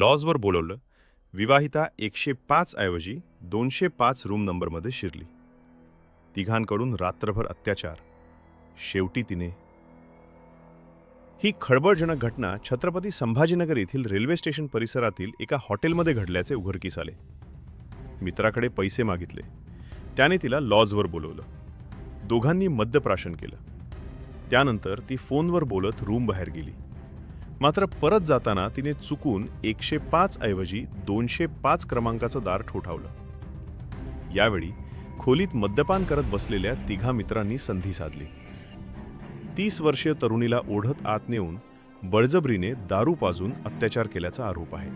लॉजवर बोलवलं विवाहिता एकशे पाच ऐवजी दोनशे पाच रूम नंबरमध्ये शिरली. तिघांकडून रात्रभर अत्याचार. शेवटी तिने ही खळबळजनक घटना छत्रपती संभाजीनगर येथील रेल्वे स्टेशन परिसरातील एका हॉटेलमध्ये घडल्याचे उघडकीस आले. मित्राकडे पैसे मागितले. त्याने तिला लॉजवर बोलवलं. दोघांनी मद्यप्राशन केलं. त्यानंतर ती फोनवर बोलत रूम बाहेर गेली. मात्र परत जाताना तिने चुकून एकशे पाच ऐवजी दोनशे पाच क्रमांकाचं दार ठोठावलं. यावेळी खोलीत मद्यपान करत बसलेल्या तिघा मित्रांनी संधी साधली. तीस वर्षीय तरुणीला ओढत आत नेऊन बळजबरीने दारू पाजून अत्याचार केल्याचा आरोप आहे.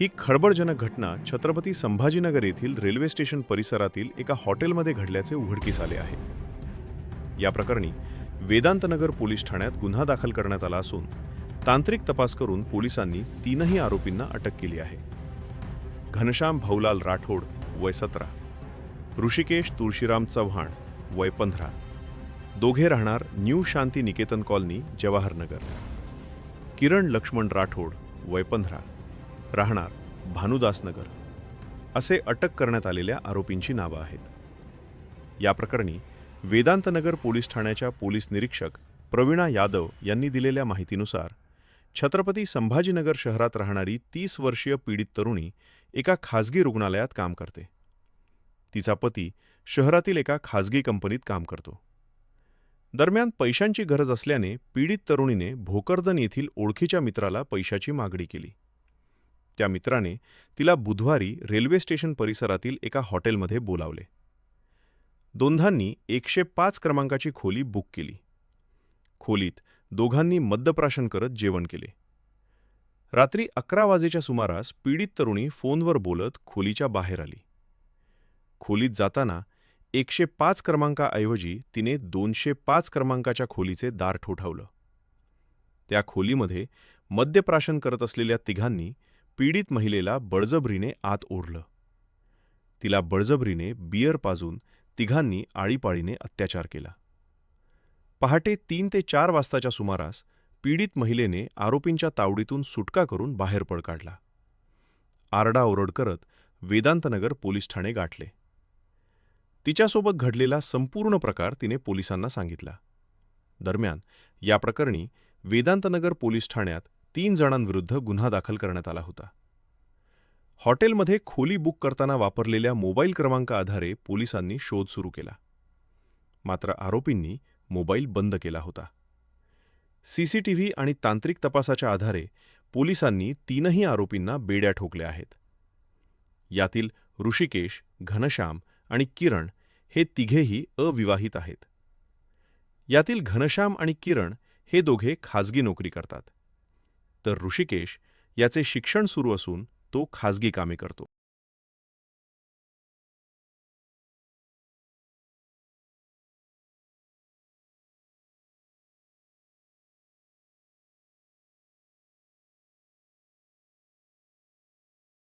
ही खळबळजनक घटना छत्रपती संभाजीनगर येथील रेल्वे स्टेशन परिसरातील एका हॉटेलमध्ये घडल्याचे उघडकीस आले आहे. या प्रकरणी वेदांतनगर पोलीस ठाण्यात गुन्हा दाखल करण्यात आला असून तांत्रिक तपास करून पोलिसांनी तीनही आरोपींना अटक केली आहे. घनश्याम भाऊलाल राठोड वय सतरा ऋषिकेश तुळशीराम चव्हाण वय पंधरा दोघे राहणार न्यू शांती निकेतन कॉलनी जवाहरनगर. किरण लक्ष्मण राठोड वय पंधरा राहणार भानुदासनगर. असे अटक करण्यात आलेल्या आरोपींची नावं आहेत. या प्रकरणी वेदांतनगर पोलीस ठाण्याच्या पोलीस निरीक्षक प्रवीणा यादव यांनी दिलेल्या माहितीनुसार छत्रपती संभाजीनगर शहरात राहणारी तीस वर्षीय पीडित तरुणी एका खासगी रुग्णालयात काम करते. तिचा पती शहरातील एका खासगी कंपनीत काम करतो. दरम्यान पैशांची गरज असल्याने पीडित तरुणीने भोकरदन येथील ओळखीच्या मित्राला पैशाची मागणी केली. त्या मित्राने तिला बुधवारी रेल्वे स्टेशन परिसरातील एका हॉटेलमध्ये बोलावले. दोंधांनी एकशे पाच क्रमांकाची खोली बुक केली. खोलीत दोघांनी मद्यप्राशन करत जेवण केले. रात्री अकरा वाजेच्या सुमारास पीडित तरुणी फोनवर बोलत खोलीच्या बाहेर आली. खोलीत जाताना एकशे पाच क्रमांकाऐवजी तिने दोनशे पाच क्रमांकाच्या खोलीचे दार ठोठावलं. त्या खोलीमध्ये मद्यप्राशन करत असलेल्या तिघांनी पीडित महिलेला बळजबरीने आत ओढलं. तिला बळजबरीने बियर पाजून तिघांनी आळीपाळीने अत्याचार केला. पहाटे तीन ते चार वाजताच्या सुमारास पीडित महिलेने आरोपींच्या तावडीतून सुटका करून बाहेर पळ काढला. आरडाओरड करत वेदांतनगर पोलीस ठाणे गाठले. तिच्यासोबत घडलेला संपूर्ण प्रकार तिने पोलिसांना सांगितला. दरम्यान या प्रकरणी वेदांतनगर पोलीस ठाण्यात तीन जणांविरुद्ध गुन्हा दाखल करण्यात आला होता. हॉटेलमध्ये खोली बुक करताना वापरलेल्या मोबाईल क्रमांकाआधारे पोलिसांनी शोध सुरू केला. मात्र आरोपींनी मोबाईल बंद केला होता. सीसीटीव्ही आणि तांत्रिक तपासाच्या आधारे पोलिसांनी तीनही आरोपींना बेड्या ठोकल्या आहेत. यातील ऋषिकेश घनश्याम आणि किरण हे तिघेही अविवाहित आहेत. यातील घनश्याम आणि किरण हे दोघे खाजगी नोकरी करतात. तर ऋषिकेश याचे शिक्षण सुरू असून तो खाजगी कामे करतो.